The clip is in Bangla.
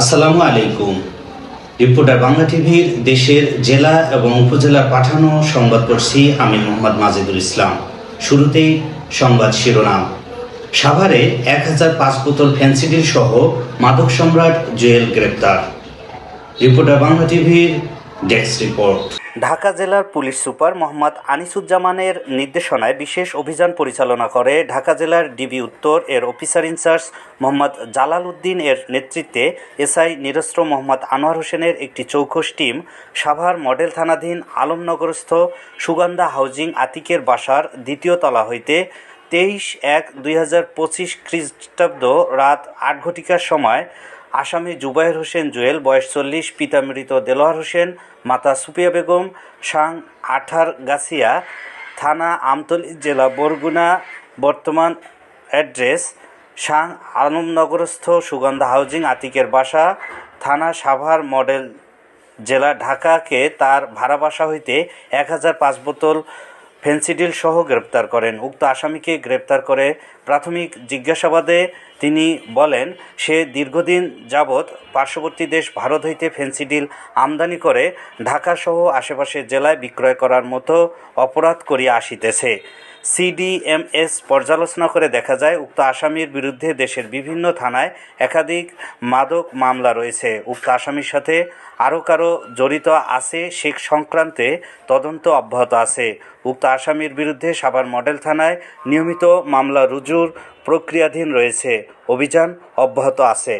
আসসালামু আলাইকুম। রিপোর্টার বাংলা টিভির দেশের জেলা এবং উপজেলার পাঠানো সংবাদ পড়ছি আমি মোহাম্মদ মাজেদুল ইসলাম। শুরুতেই সংবাদ শিরোনাম। সাভারে এক হাজার পাঁচ বোতল ফ্যান্সিডিল সহ মাদক সম্রাট জুয়েল গ্রেপ্তার। রিপোর্টার বাংলা টিভির ডেস্ক রিপোর্ট। ঢাকা জেলার পুলিশ সুপার মোহাম্মদ আনিসুজ্জামানের নির্দেশনায় বিশেষ অভিযান পরিচালনা করে ঢাকা জেলার ডিবি উত্তর এর officer in charge Mohammad Jalal Uddin এর নেতৃত্বে এসআই নিরস্ত্র মোহাম্মদ আনোয়ার হোসেনের একটি চৌখস টিম, সাভার মডেল থানাধীন আলমনগরস্থ সুগন্ধা হাউজিং আতিকের বাসার দ্বিতীয় তলা হইতে তেইশ এক দুই হাজার পঁচিশ খ্রিস্টাব্দ রাত আট ঘটিকার সময় আসামি জুবাইর হোসেন জুয়েল, বয়স চল্লিশ, পিতা মৃত দেলোয়ার হোসেন, মাতা সুপিয়া বেগম, সাং আঠার গাছিয়া, থানা আমতলী জেলা বরগুনা, বর্তমান অ্যাড্রেস, সাং আলমনগরস্থ সুগন্ধা হাউজিং আতিকের বাসা, থানা সাভার মডেল, জেলা ঢাকাকে তার ভাড়া বাসা হইতে এক হাজার পাঁচ বোতল ফেন্সিডিল সহ গ্রেপ্তার করেন। উক্ত আসামিকে গ্রেপ্তার করে প্রাথমিক জিজ্ঞাসাবাদে তিনি বলেন, সে দীর্ঘদিন যাবৎ পার্শ্ববর্তী দেশ ভারত হইতে ফেন্সিডিল আমদানি করে ঢাকাসহ আশেপাশের জেলায় বিক্রয় করার মতো অপরাধ করিয়া আসিতেছে। সিডিএমএস পর্যালোচনা করে দেখা যায়, উক্ত আসামির বিরুদ্ধে দেশের বিভিন্ন থানায় একাধিক মাদক মামলা রয়েছে। উক্ত আসামির সাথে আরও কারও জড়িত আছে, সে সংক্রান্তে তদন্ত অব্যাহত আছে। উক্ত আসামির বিরুদ্ধে সাভার মডেল থানায় নিয়মিত মামলা রুজুর প্রক্রিয়াধীন রয়েছে। অভিযান অব্যাহত আছে।